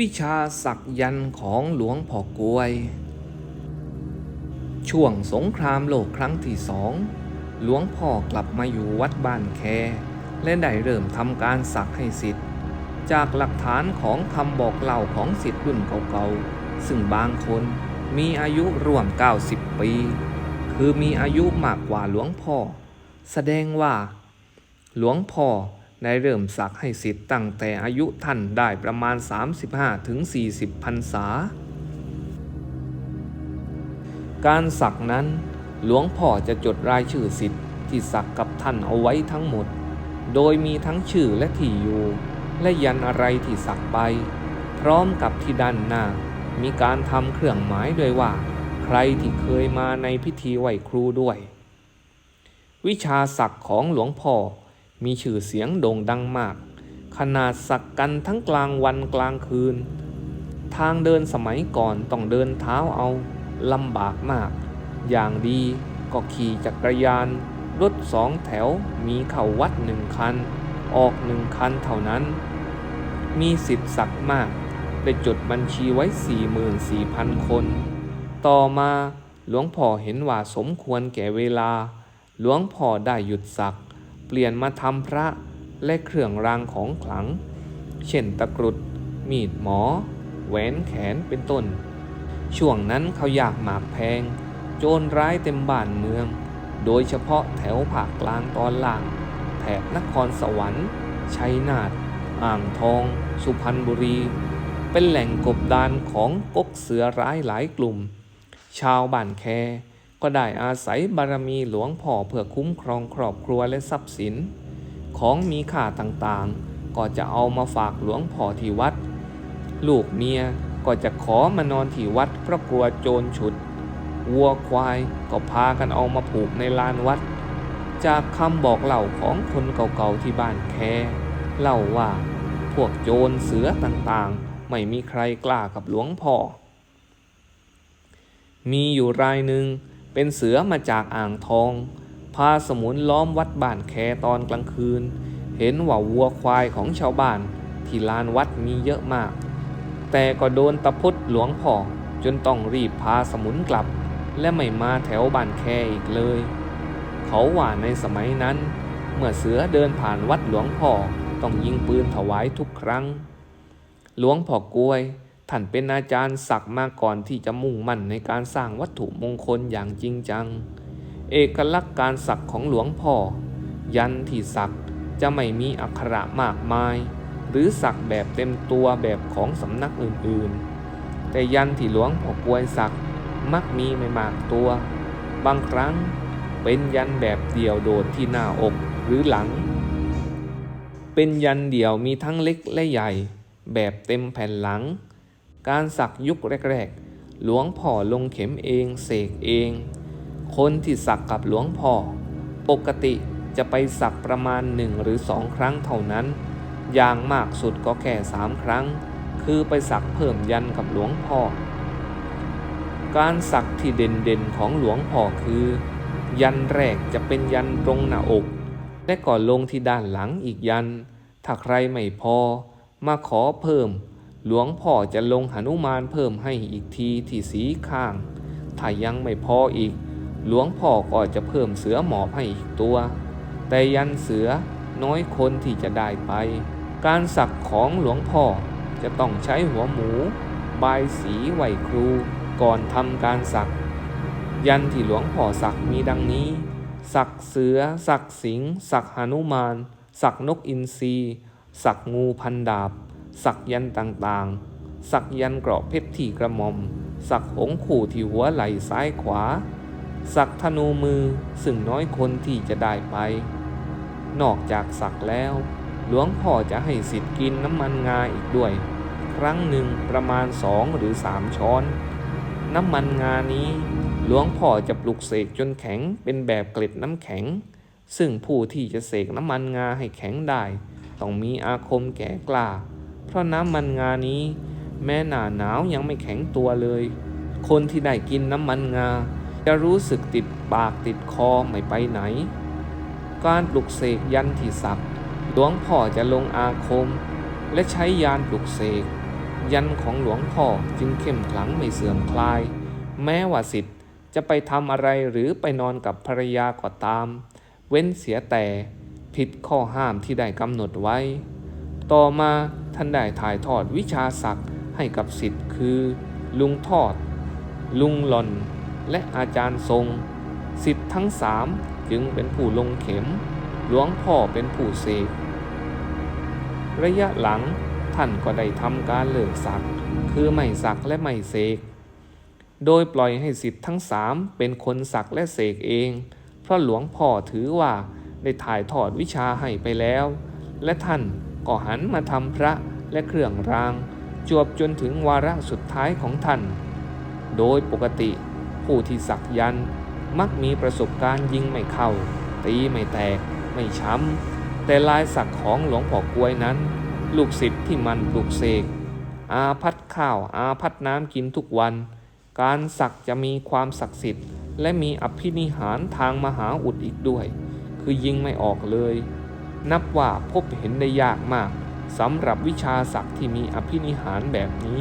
วิชาสักยันต์ของหลวงพ่อกวย ช่วงสงครามโลกครั้งที่สองหลวงพ่อกลับมาอยู่วัดบ้านแค และได้เริ่มทำการสักให้สิทธิ์ จากหลักฐานของคำบอกเล่าของสิทธิ์รุ่นเก่าๆ ซึ่งบางคนมีอายุร่วม 90 ปี คือมีอายุมากกว่าหลวงพ่อ แสดงว่า หลวงพ่อ ได้เริ่มสักให้สิทธิ์ตั้งแต่อายุท่านได้ประมาณ 35-40พรรษา การสักนั้นหลวงพ่อจะจดรายชื่อสิทธิ์ที่สักกับท่านเอาไว้ทั้งหมด โดยมีทั้งชื่อและที่อยู่ และยันอะไรที่สักไป พร้อมกับที่ด้านหน้า มีการทำเครื่องหมายด้วยว่า ใครที่เคยมาในพิธีไหว้ครูด้วย วิชาสักของหลวงพ่อ มีชื่อเสียงโด่งดังมาก ขนาดสักกันทั้งกลางวันกลางคืน ทางเดินสมัยก่อนต้องเดินเท้าเอาลำบากมาก อย่างดีก็ขี่จักรยาน รถสองแถวมีเข้าวัดหนึ่งคัน ออกหนึ่งคันเท่านั้น มีสิทธิ์สักมากได้จดบัญชีไว้ 44,000 คน ต่อมาหลวงพ่อเห็นว่าสมควรแก่เวลา หลวงพ่อได้หยุดสัก เปลี่ยนมาทำพระและเครื่องรางของขลัง เช่นตะกรุด มีดหมอ แหวนแขนเป็นต้น ช่วงนั้นเขาอยากหมากแพง โจรร้ายเต็มบ้านเมือง โดยเฉพาะแถวภาคกลางตอนล่าง แถบนครสวรรค์ชัยนาท อ่างทอง สุพรรณบุรี เป็นแหล่งกบดานของกกเสือร้ายหลายกลุ่ม ชาวบ้านแค ก็ได้อาศัยบารมีหลวงพ่อเพื่อคุ้มครองครอบครัวและทรัพย์สิน ของมีค่าต่างๆ ก็จะเอามาฝากหลวงพ่อที่วัด ลูกเมียก็จะขอมานอนที่วัดเพราะกลัวโจรฉุด วัวควายก็พากันเอามาผูกในลานวัด จากคำบอกเล่าของคนเก่าๆที่บ้านแคเล่าว่าพวกโจรเสือต่างๆ ไม่มีใครกล้ากับหลวงพ่อ มีอยู่รายหนึ่ง เป็นเสือมาจากอ่างทอง พาสมุนล้อมวัดบ้านแคตอนกลางคืน เห็นว่าวัวควายของชาวบ้าน ที่ลานวัดมีเยอะมาก แต่ก็โดนตะพุดหลวงพ่อจนต้องรีบพาสมุนกลับ และไม่มาแถวบ้านแคอีกเลย เขาว่าในสมัยนั้น เมื่อเสือเดินผ่านวัดหลวงพ่อต้องยิงปืนถวายทุกครั้ง หลวงพ่อกล้วย ท่านเป็นอาจารย์ศักมาก่อนที่จะมุ่งมั่นในการสร้างวัตถุมงคลอย่างจริงจัง เอกลักษณ์การสักของหลวงพ่อ ยันที่สักจะไม่มีอักขระมากมาย หรือสักแบบเต็มตัวแบบของสำนักอื่นๆ แต่ยันที่หลวงพ่อกวยสักมักมีไม่มากตัว บางครั้งเป็นยันแบบเดี่ยวโดดที่หน้าอกหรือหลัง เป็นยันเดี่ยวมีทั้งเล็กและใหญ่ แบบเต็มแผ่นหลัง การสักยุคแรกๆ หลวงพ่อลงเข็มเองเสกเอง คนที่สักกับหลวงพ่อ ปกติจะไปสักประมาณหนึ่งหรือสองครั้งเท่านั้น อย่างมากสุดก็แค่สามครั้ง คือไปสักเพิ่มยันกับหลวงพ่อ การสักที่เด่นๆของหลวงพ่อคือ ยันแรกจะเป็นยันตรงหน้าอก และก่อนลงที่ด้านหลังอีกยัน ถ้าใครไม่พอมาขอเพิ่ม หลวงพ่อจะลงหนุมานเพิ่มให้อีกทีที่สีข้าง ถ้ายังไม่พออีก หลวงพ่อก็จะเพิ่มเสือหมอบให้อีกตัว แต่ยันเสือน้อยคนที่จะได้ไป การสักของหลวงพ่อจะต้องใช้หัวหมู บายสีไหวครู ก่อนทำการสัก ยันที่หลวงพ่อสักมีดังนี้ สักเสือ สักสิง สักหนุมาน สักนกอินทรี สักงูพันดาบ สักยันต่างๆ สักยันเกราะเพชรที่กระหม่อม สักหงขู่ที่หัวไหล่ซ้ายขวา สักธนูมือซึ่งน้อยคนที่จะได้ไป นอกจากสักแล้ว หลวงพ่อจะให้สิทธิ์กินน้ำมันงาอีกด้วย ครั้งหนึ่งประมาณสองหรือสามช้อน น้ำมันงานี้หลวงพ่อจะปลุกเสกจนแข็งเป็นแบบเกล็ดน้ำแข็ง ซึ่งผู้ที่จะเสกน้ำมันงาให้แข็งได้ ต้องมีอาคมแก่กล้า ราะน้ำมันงานี้ แม้หนาหนาวยังไม่แข็งตัวเลย คนที่ได้กินน้ำมันงา จะรู้สึกติดปากติดคอไม่ไปไหน การปลุกเสกยันที่สักด์หลวงพ่อจะลงอาคม และใช้ยานปลุกเสกยันของหลวงพ่อจึงเข้มขลังไม่เสื่อมคลาย แม้ว่าสิทธิ์จะไปทำอะไรหรือไปนอนกับภรรยาก็ตาม เว้นเสียแต่ผิดข้อห้ามที่ได้กำหนดไว้ ต่อมาท่านได้ถ่ายทอดวิชาศักดิ์ให้กับสิทธิ์คือ ลุงทอด ลุงหลอน และอาจารย์ทรง สิทธิ์ทั้งสามจึงเป็นผู้ลงเข็ม หลวงพ่อเป็นผู้เสกระยะหลังท่านก็ได้ทำการเลิกสักดิ์คือไม่สักและไม่เสก โดยปล่อยให้สิทธิ์ทั้งสามเป็นคนสักและเสกเอง เพราะหลวงพ่อถือว่าได้ถ่ายทอดวิชาให้ไปแล้ว และท่าน ก็หันมาทำพระและเครื่องราง จวบจนถึงวาระสุดท้ายของท่าน โดยปกติผู้ที่สักยันต์มักมีประสบการณ์ยิงไม่เข้า ตีไม่แตก ไม่ช้ำ แต่ลายสักของหลวงพ่อกลวยนั้น ลูกศิษย์ที่มันปลูกเสก อาพัดข้าวอาพัดน้ำกินทุกวัน การสักจะมีความศักดิ์สิทธิ์ และมีอภินิหารทางมหาอุดอีกด้วย คือยิงไม่ออกเลย นับว่าพบเห็นได้ยากมากสำหรับวิชาศักดิ์ที่มีอภินิหารแบบนี้